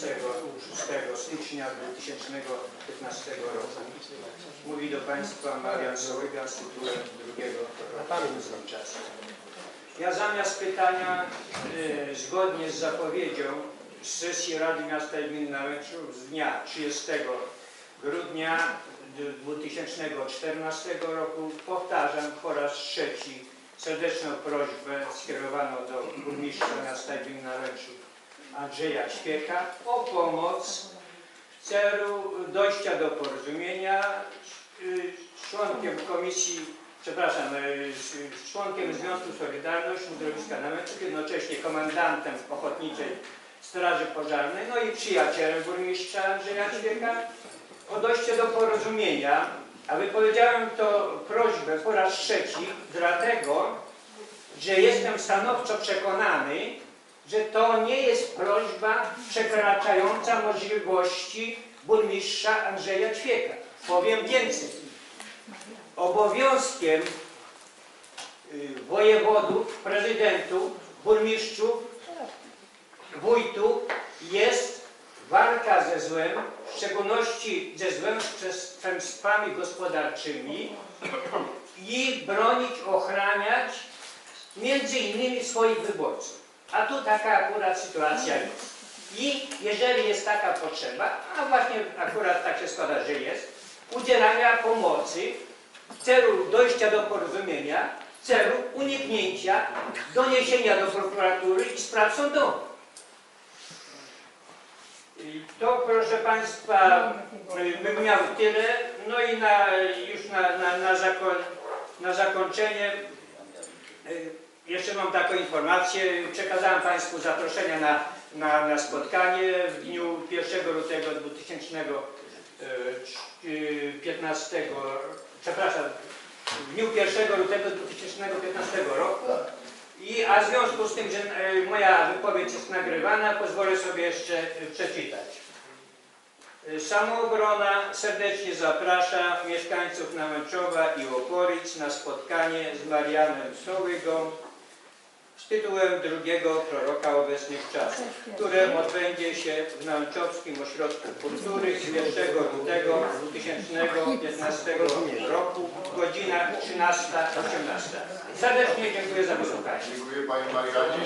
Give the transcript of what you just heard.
26 stycznia 2015 roku. Mówi do Państwa Marian Sołyga z tytułem drugiego proroka czasu. Ja zamiast pytania, y, zgodnie z zapowiedzią z sesji Rady Miasta i Gminy Nałęczów z dnia 30 grudnia 2014 roku powtarzam po raz trzeci serdeczną prośbę skierowaną do burmistrza miasta i gminy Nałęczów Andrzeja Ćwieka o pomoc w celu dojścia do porozumienia y, członkiem komisji, przepraszam, y, z- członkiem Związku Solidarność Uzdrowiska Nałęczów, jednocześnie komendantem Ochotniczej Straży Pożarnej, no i przyjacielem burmistrza Andrzeja Ćwieka o dojście do porozumienia, a wypowiedziałem to prośbę po raz trzeci, dlatego, że jestem stanowczo przekonany, że to nie jest prośba przekraczająca możliwości burmistrza Andrzeja Ćwieka. Powiem więcej. Obowiązkiem y, wojewodów, prezydentów, burmistrzów, wójtów jest walka ze złem, w szczególności ze złem z przestępstwami gospodarczymi i bronić, ochraniać między innymi swoich wyborców. A tu taka akurat sytuacja jest. I jeżeli jest taka potrzeba, a właśnie akurat tak się składa, że jest, udzielania pomocy w celu dojścia do porozumienia, w celu uniknięcia doniesienia do prokuratury i spraw sądowych. I to proszę Państwa y, bym miał tyle. No i na, już na, na, na, zako, na zakończenie y, jeszcze mam taką informację. Przekazałem Państwu zaproszenia na, na, na spotkanie w dniu 1 lutego 2015 przepraszam, w dniu 1 lutego 2015 roku. I, a w związku z tym, że e, moja wypowiedź jest nagrywana, pozwolę sobie jeszcze e, przeczytać. E, Samoobrona serdecznie zaprasza mieszkańców Nałęczowa i Oporic na spotkanie z Marianem Sołygą z tytułem drugiego proroka obecnych czasów, które odbędzie się w Nałęczowskim Ośrodku Kultury z 1 lutego 2015 roku, godzina 13-18. Serdecznie dziękuję za wysłuchanie. Dziękuję Panie Marianie.